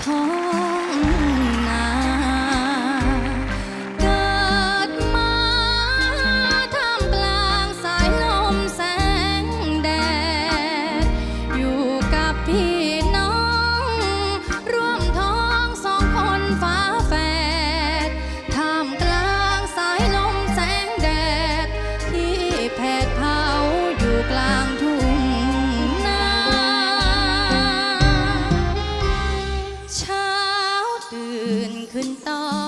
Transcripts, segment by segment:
痛ん ขึ้นต่อ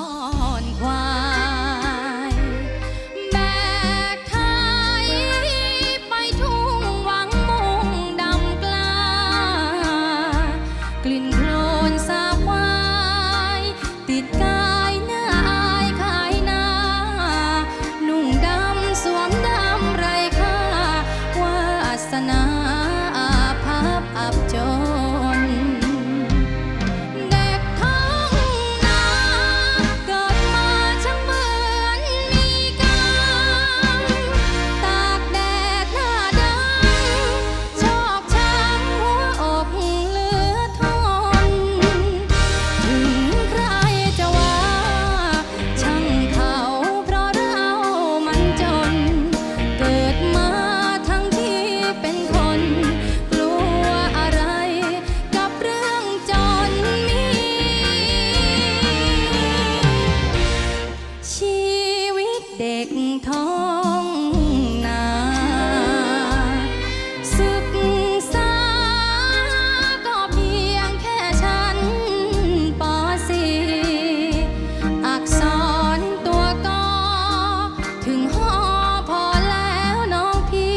เด็กทองนาศึกษาก็เพียงแค่ชั้นป .4 อักษรตัวกอถึงหอพอแล้วน้องพี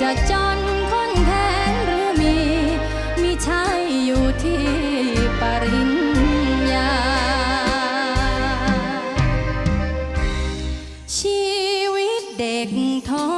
จะจ เด็กท้อ